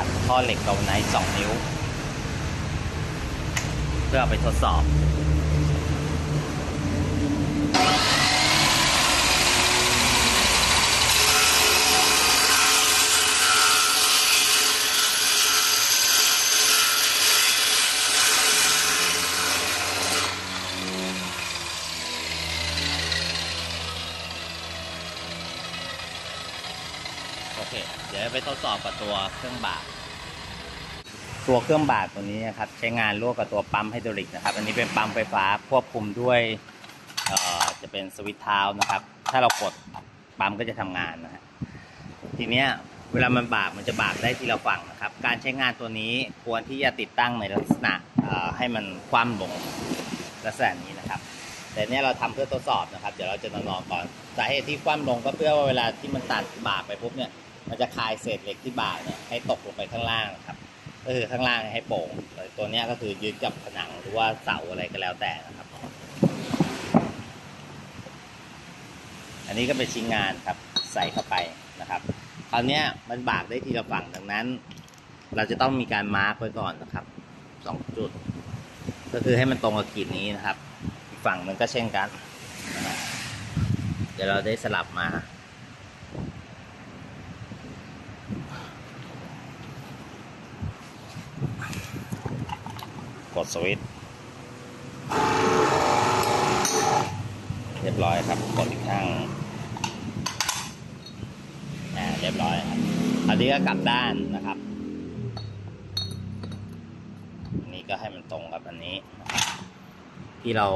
ตัดท่อเหล็กเกาไนท์สองนิ้ว เพื่ออไปทดสอบโอเค เดี๋ยวไปทดสอบกับตัวเครื่องบาก ตัวเครื่องบากตัวนี้นะครับใช้งานร่วมกับตัวปั๊มไฮดรอลิกนะครับ อันนี้เป็นปั๊มไฟฟ้าควบคุมด้วยจะเป็นสวิตช์เท้านะครับ ถ้าเรากดปั๊มก็จะทำงานนะฮะทีเนี้ยเวลามันบากมันจะบากได้ที่เราฝั่งนะครับ การใช้งานตัวนี้ควรที่จะติดตั้งในลักษณะให้มันคว่ำลงลักษณะนี้นะครับ แต่เนี้ยเราทำเพื่อทดสอบนะครับ เดี๋ยวเราจะลองก่อนสาเหตุที่คว่ำลงก็เพื่อว่าเวลาที่มันตัดบากไปปุ๊บเนี่ยมันจะคลายเศษเหล็กที่บากเนี่ยให้ตกลงไปข้างล่างนะครับ ก็คือข้างล่างให้โป่งตัวนี้ก็คือยึดกับผนังหรือว่าเสาอะไรก็แล้วแต่นะครับ อันนี้ก็เป็นชิ้นงานครับใส่เข้าไปนะครับคราวนี้มันบากได้ทีละฝั่งดังนั้น เราจะต้องมีการมาร์กไว้ก่อนนะครับสองจุด ก็คือให้มันตรงกับขีดนี้นะครับ ฝั่งหนึงก็เช่นกัน เดี๋ยวเราได้สลับมา กดสวิตช์เรียบร้อยครับ กดอีกข้างอ่าเรียบร้อยครับอันนี้ก็กลับด้านนะครับอันนี้ก็ให้มันตรงกับอันนี้ ที่เรา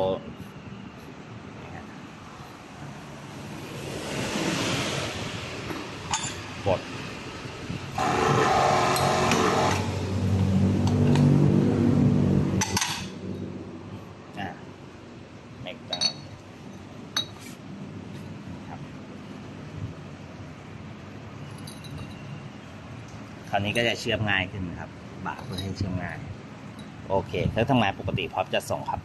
กด อ่าเมกจังครับ ค ราวนี้ก็จะเชื่อมง่ายขึ้นครับ บาเพื่อให้เชื่อมง่าย โอเคถ้าทำงานปกติพร้อมจะส่งครับ